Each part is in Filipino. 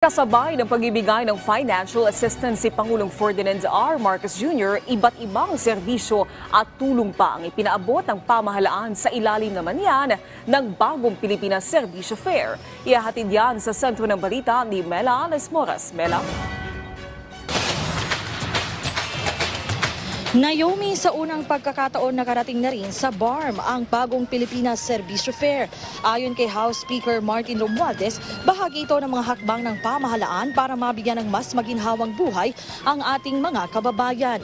Kasabay ng pagbibigay ng financial assistance si Pangulong Ferdinand R. Marcos Jr., iba't ibang serbisyo at tulong pa ang ipinaabot ng pamahalaan sa ilalim naman yan ng bagong Pilipinas Serbisyo Fair. Ihahatid yan sa sentro ng balita ni Mela Lesmoras. Mela? Naomi, sa unang pagkakataon nakarating na rin sa BARM ang bagong Pilipinas Serbisyo Fair. Ayon kay House Speaker Martin Romualdez, bahagi ito ng mga hakbang ng pamahalaan para mabigyan ng mas maginhawang buhay ang ating mga kababayan.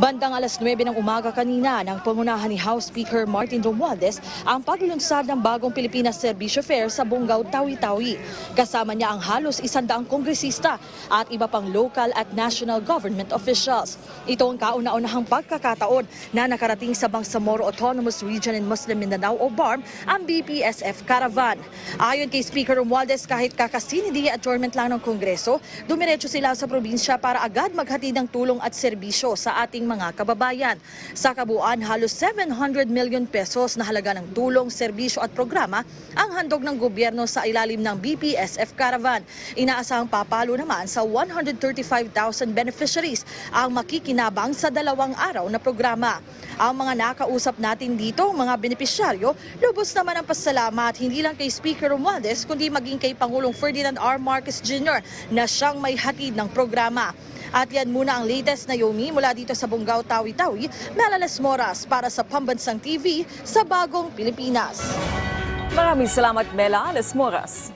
Bandang alas 9 ng umaga kanina nang pangunahan ni House Speaker Martin Romualdez ang paglulunsad ng bagong Pilipinas Serbisyo Fair sa Bungaw, Tawi-Tawi. Kasama niya ang halos isandaang kongresista at iba pang local at national government officials. Ito ang kauna-unahang pagkakataon na nakarating sa Bangsamoro Autonomous Region in Muslim Mindanao o BARM ang BPSF Caravan. Ayon kay Speaker Romualdez, kahit kakasinidi adjournment lang ng Kongreso, dumiretso sila sa probinsya para agad maghatid ng tulong at serbisyo sa ating mga kababayan. Sa kabuuan, halos 700 million pesos na halaga ng tulong, serbisyo at programa ang handog ng gobyerno sa ilalim ng BPSF Caravan. Inaasahang papalo naman sa 135,000 beneficiaries ang makikinabang sa dalawang araw na programa. Ang mga nakausap natin dito, mga benepisyaryo, lubos naman ang pasalamat hindi lang kay Speaker Romualdez kundi maging kay Pangulong Ferdinand R. Marcos Jr. na siyang may hatid ng programa. At yan muna ang latest na Yomi mula dito sa Bungaw, Tawi-Tawi, Melales Moras para sa Pambansang TV sa Bagong Pilipinas. Maraming salamat, Mela Lesmoras.